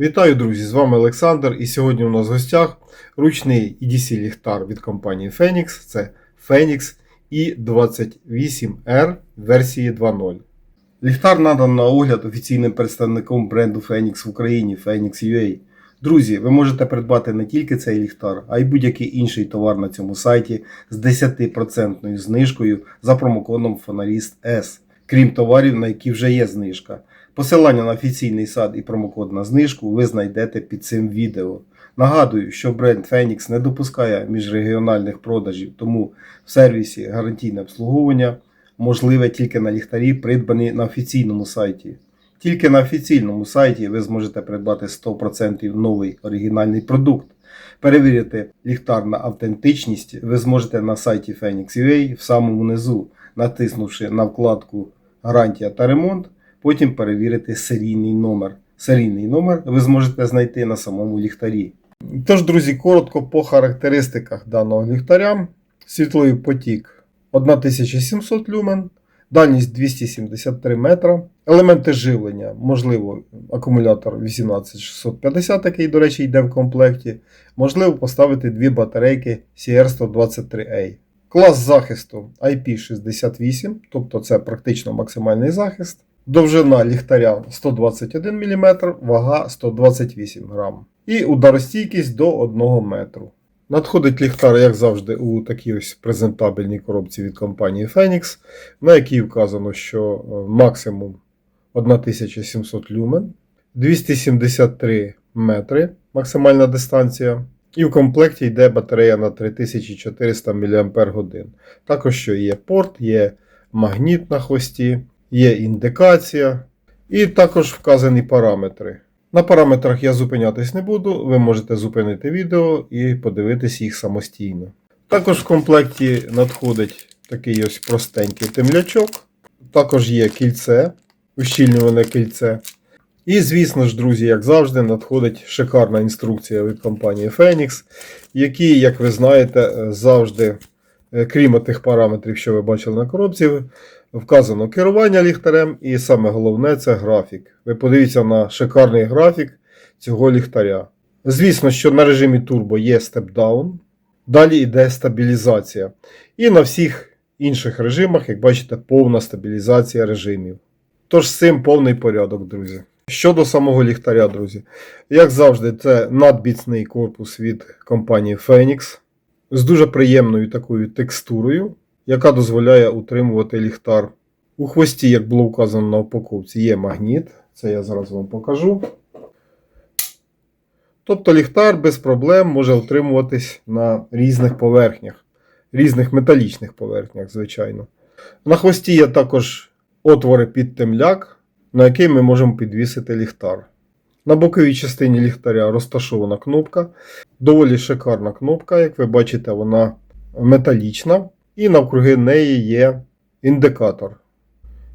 Вітаю, друзі! З вами Олександр. І сьогодні у нас в гостях ручний EDC ліхтар від компанії Phoenix. Це Phoenix i28R версії 2.0. Ліхтар надан на огляд офіційним представником бренду Phoenix в Україні Phoenix UA. Друзі, ви можете придбати не тільки цей ліхтар, а й будь-який інший товар на цьому сайті з 10% знижкою за промокодом Фоналіст S, крім товарів, на які вже є знижка. Посилання на офіційний сайт і промокод на знижку ви знайдете під цим відео. Нагадую, що бренд Phoenix не допускає міжрегіональних продажів, тому в сервісі гарантійне обслуговування можливе тільки на ліхтарі, придбані на офіційному сайті. Тільки на офіційному сайті ви зможете придбати 100% новий оригінальний продукт. Перевірити ліхтар на автентичність ви зможете на сайті Phoenix.ua в самому низу, натиснувши на вкладку Гарантія та ремонт, потім перевірити серійний номер. Серійний номер ви зможете знайти на самому ліхтарі. Тож, друзі, коротко по характеристиках даного ліхтаря. Світловий потік 1700 люмен, дальність 273 метра. Елементи живлення, можливо, акумулятор 18650, який, до речі, йде в комплекті. Можливо, поставити дві батарейки CR123A. Клас захисту IP68, тобто це практично максимальний захист. Довжина ліхтаря 121 мм, вага 128 грам. І ударостійкість до 1 метру. Надходить ліхтар, як завжди, у такій ось презентабельній коробці від компанії Phoenix, на якій вказано, що е, максимум 1700 люмен, 273 метри максимальна дистанція. І в комплекті йде батарея на 3400 мАч. Також що є порт, є магніт на хвості, є індикація, і також вказані параметри. На параметрах я зупинятись не буду, ви можете зупинити відео і подивитись їх самостійно. Також в комплекті надходить такий ось простенький темлячок. Також є кільце, ущільнюване кільце. І, звісно ж, друзі, як завжди, надходить шикарна інструкція від компанії Phoenix, які, як ви знаєте, завжди, е, крім тих параметрів, що ви бачили на коробці, вказано керування ліхтарем, і саме головне це графік. Ви подивіться на шикарний графік цього ліхтаря. Звісно, що на режимі турбо є степ-даун, далі йде стабілізація. І на всіх інших режимах, як бачите, повна стабілізація режимів. Тож з цим повний порядок, друзі. Щодо самого ліхтаря, друзі, як завжди, це надбіцний корпус від компанії Phoenix з дуже приємною такою текстурою, яка дозволяє утримувати ліхтар. У хвості, як було вказано на упаковці, є магніт. Це я зараз вам покажу. Тобто ліхтар без проблем може утримуватись на різних поверхнях, різних металічних поверхнях, звичайно. На хвості є також отвори під темляк, на який ми можемо підвісити ліхтар. На боковій частині ліхтаря розташована кнопка. Доволі шикарна кнопка, як ви бачите, вона металічна. І навкруги неї є індикатор.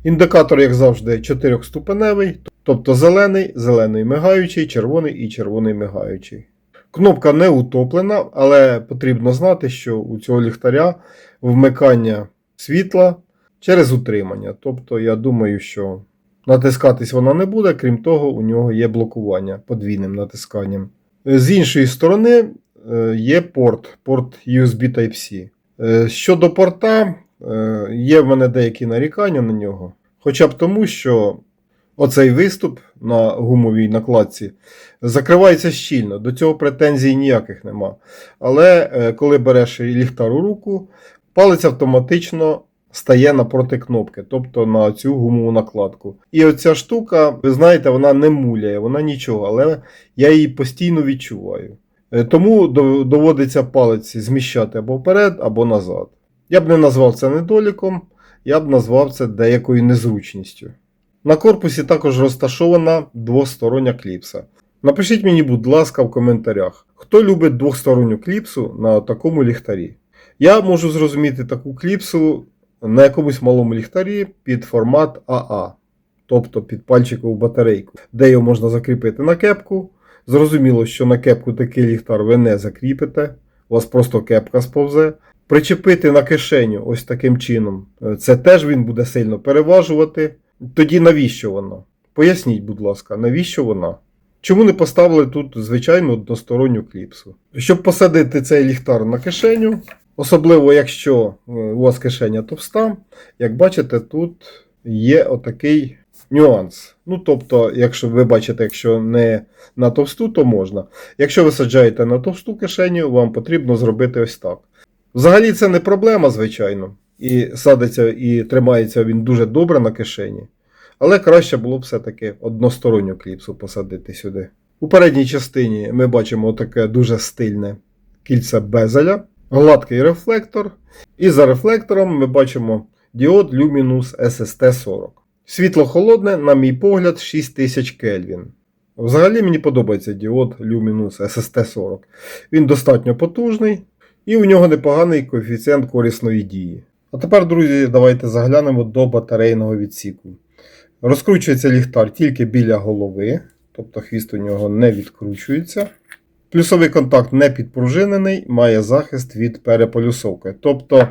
Індикатор, як завжди, чотирьохступеневий, тобто зелений, зелений мигаючий, червоний і червоний мигаючий. Кнопка не утоплена, але потрібно знати, що у цього ліхтаря вмикання світла через утримання. Тобто, я думаю, що натискатись вона не буде, крім того, у нього є блокування подвійним натисканням. З іншої сторони е, є порт, порт USB Type-C. Е, Щодо порта, е, є в мене деякі нарікання на нього. Хоча б тому, що оцей виступ на гумовій накладці закривається щільно, до цього претензій ніяких нема. Але е, коли береш ліхтар у руку, палець автоматично стає напроти кнопки, тобто на цю гумову накладку. І оця штука, ви знаєте, вона не муляє, вона нічого, але я її постійно відчуваю. Е, Тому доводиться палець зміщати або вперед, або назад. Я б не назвав це недоліком, я б назвав це деякою незручністю. На корпусі також розташована двостороння кліпса. Напишіть мені, будь ласка, в коментарях, хто любить двосторонню кліпсу на такому ліхтарі. Я можу зрозуміти таку кліпсу на якомусь малому ліхтарі під формат АА, тобто під пальчикову батарейку, де його можна закріпити на кепку. Зрозуміло, що на кепку такий ліхтар ви не закріпите, у вас просто кепка сповзе. Причепити на кишеню ось таким чином, це теж він буде сильно переважувати. Тоді навіщо воно? Поясніть, будь ласка, навіщо вона? Чому не поставили тут звичайну односторонню кліпсу? Щоб посадити цей ліхтар на кишеню, особливо якщо е, у вас кишеня товста, як бачите, тут є отакий нюанс. Ну, тобто, якщо ви бачите, якщо не на товсту, то можна. Якщо ви саджаєте на товсту кишеню, вам потрібно зробити ось так. Взагалі це не проблема, звичайно. І садиться і тримається він дуже добре на кишені. Але краще було б все-таки односторонню кліпсу посадити сюди. У передній частині ми бачимо таке дуже стильне кільце безеля, гладкий рефлектор. І за рефлектором ми бачимо діод Luminous SST40. Світло холодне, на мій погляд, 6000 Кельвін. Взагалі мені подобається діод Luminous SST40. Він достатньо потужний і у нього непоганий коефіцієнт корисної дії. А тепер, друзі, давайте заглянемо до батарейного відсіку. Розкручується ліхтар тільки біля голови, тобто хвіст у нього не відкручується. Плюсовий контакт не підпружинений, має захист від переполюсовки. Тобто,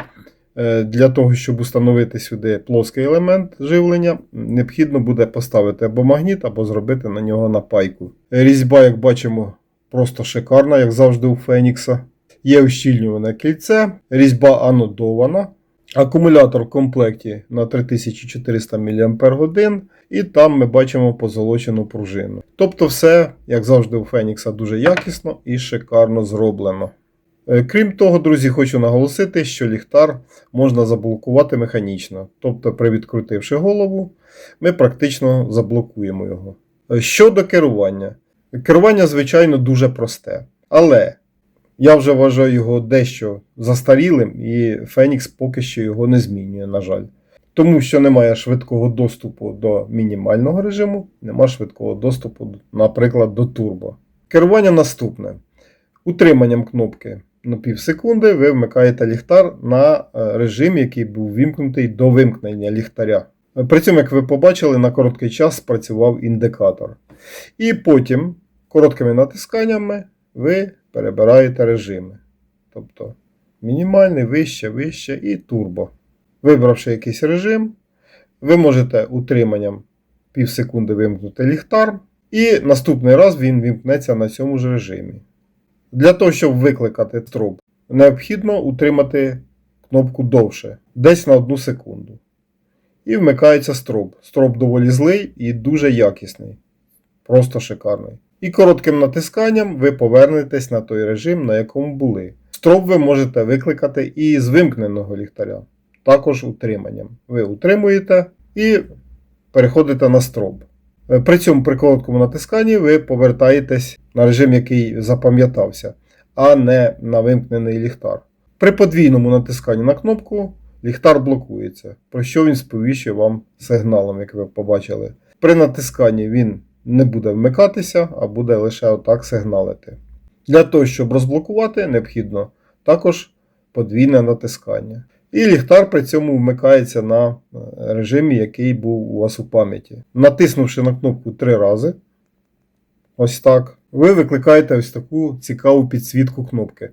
для того, щоб установити сюди плоский елемент живлення, необхідно буде поставити або магніт, або зробити на нього напайку. Різьба, як бачимо, просто шикарна, як завжди у Фенікса. Є ущільнюване кільце, різьба анодована. Акумулятор в комплекті на 3400 мАч, і там ми бачимо позолочену пружину. Тобто, все, як завжди, у Фенікса дуже якісно і шикарно зроблено. Е, Крім того, друзі, хочу наголосити, що ліхтар можна заблокувати механічно. Тобто, при відкрутивши голову, ми практично заблокуємо його. Е, Щодо керування. Керування, звичайно, дуже просте. Але я вже вважаю його дещо застарілим, і Фенікс поки що його не змінює, на жаль. Тому що немає швидкого доступу до мінімального режиму, немає швидкого доступу, наприклад, до турбо. Керування наступне. Утриманням кнопки на пів секунди ви вмикаєте ліхтар на е, режим, який був вімкнутий до вимкнення ліхтаря. При цьому, як ви побачили, на короткий час спрацював індикатор. І потім короткими натисканнями ви перебираєте режими. Тобто мінімальний, вище, вище і турбо. Вибравши якийсь режим, ви можете утриманням пів секунди вимкнути ліхтар, і наступний раз він вімкнеться на цьому ж режимі. Для того, щоб викликати строп, необхідно утримати кнопку довше, десь на 1 секунду. І вмикається строп. Строп доволі злий і дуже якісний. Просто шикарний. І коротким натисканням ви повернетесь на той режим, на якому були. Строп ви можете викликати і з вимкненого ліхтаря, також утриманням. Ви утримуєте і переходите на строп. Е, При цьому при короткому натисканні ви повертаєтесь на режим, який запам'ятався, а не на вимкнений ліхтар. При подвійному натисканні на кнопку ліхтар блокується, про що він сповіщує вам сигналом, як ви побачили. При натисканні він не буде вмикатися, а буде лише отак сигналити. Для того, щоб розблокувати, необхідно також подвійне натискання. І ліхтар при цьому вмикається на е, режимі, який був у вас у пам'яті. Натиснувши на кнопку 3 рази, ось так, ви викликаєте ось таку цікаву підсвітку кнопки.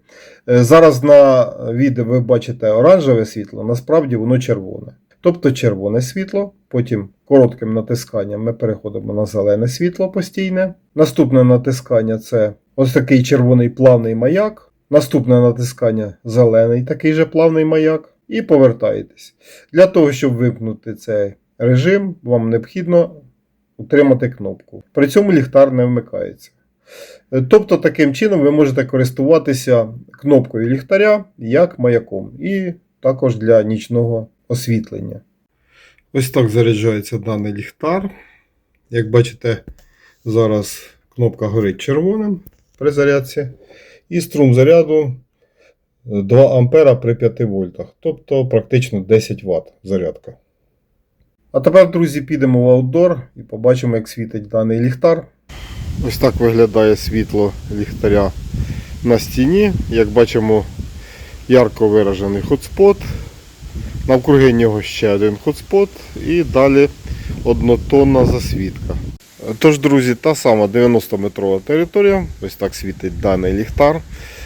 Е, Зараз на відео ви бачите оранжеве світло, насправді воно червоне. Тобто червоне світло, потім коротким натисканням ми переходимо на зелене світло постійне. Наступне натискання це ось такий червоний плавний маяк. Наступне натискання зелений такий же плавний маяк. І повертаєтесь. Для того, щоб вимкнути цей режим, вам необхідно утримати кнопку. При цьому ліхтар не вмикається. Тобто, таким чином ви можете користуватися кнопкою ліхтаря як маяком, і також для нічного освітлення. Ось так заряджається даний ліхтар. Як бачите, зараз кнопка горить червоним при зарядці. І струм заряду 2 ампера при 5 вольтах, тобто практично 10 Вт зарядка. А тепер, друзі, підемо в аутдор і побачимо, як світить даний ліхтар. Ось так виглядає світло ліхтаря на стіні. Як бачимо, ярко виражений хотспот. Навкруги нього ще один хотспот і далі однотонна засвітка. Тож, друзі, та сама 90-метрова територія. Ось так світить даний ліхтар.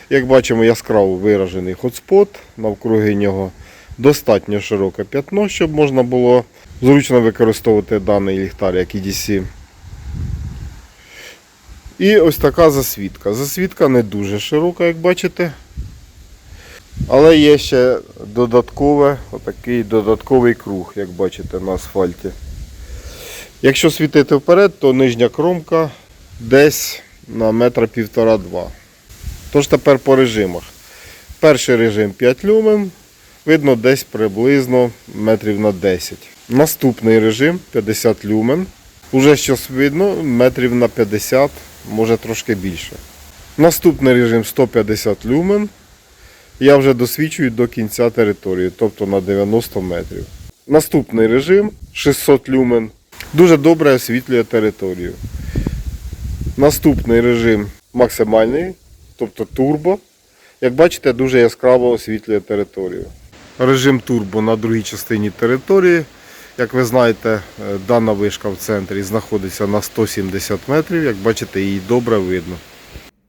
Як бачимо, яскраво виражений хотспот, навкруги нього достатньо широке п'ятно, щоб можна було зручно використовувати даний ліхтар як EDC. І ось така засвітка. Засвітка не дуже широка, як бачите. Але є ще додаткове, отакий додатковий круг, як бачите, на асфальті. Якщо світити вперед, то нижня кромка десь на метра півтора-два. Тож тепер по режимах. Перший режим 5 люмен, видно десь приблизно метрів на 10. Наступний режим 50 люмен. Уже щось видно метрів на 50, може трошки більше. Наступний режим 150 люмен. Я вже досвідчую до кінця території, тобто на 90 метрів. Наступний режим 600 люмен. Дуже добре освітлює територію. Наступний режим максимальний, тобто турбо. Як бачите, дуже яскраво освітлює територію. Режим турбо на другій частині території. Як ви знаєте, е, дана вишка в центрі знаходиться на 170 метрів. Як бачите, її добре видно.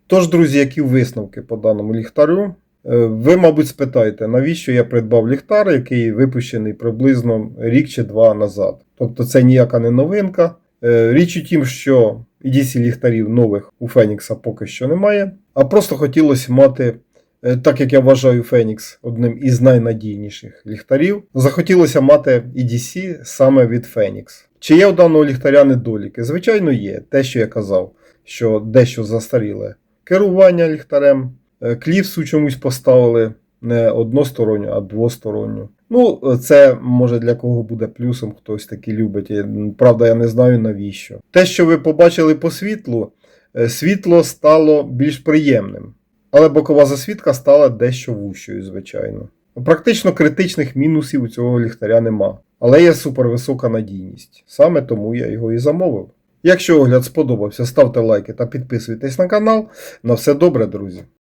Тож, друзі, які висновки по даному ліхтарю? Е, Ви, мабуть, спитаєте, навіщо я придбав ліхтар, який випущений приблизно рік чи два назад. Тобто це ніяка не новинка. Е, Річ у тім, що EDC ліхтарів нових у Фенікса поки що немає. А просто хотілося мати, е, так як я вважаю Фенікс одним із найнадійніших ліхтарів, захотілося мати EDC саме від Фенікс. Чи є у даного ліхтаря недоліки? Звичайно, є. Те, що я казав, що дещо застаріле керування ліхтарем. Е, Кліпсу чомусь поставили не односторонню, а двосторонню. Ну, це може для кого буде плюсом, хтось таки любить. Правда, я не знаю навіщо. Те, що ви побачили по світлу, е, світло стало більш приємним, але бокова засвітка стала дещо вущою, звичайно. Практично критичних мінусів у цього ліхтаря нема, але є супервисока надійність. Саме тому я його і замовив. Якщо огляд сподобався, ставте лайки та підписуйтесь на канал. На все добре, друзі!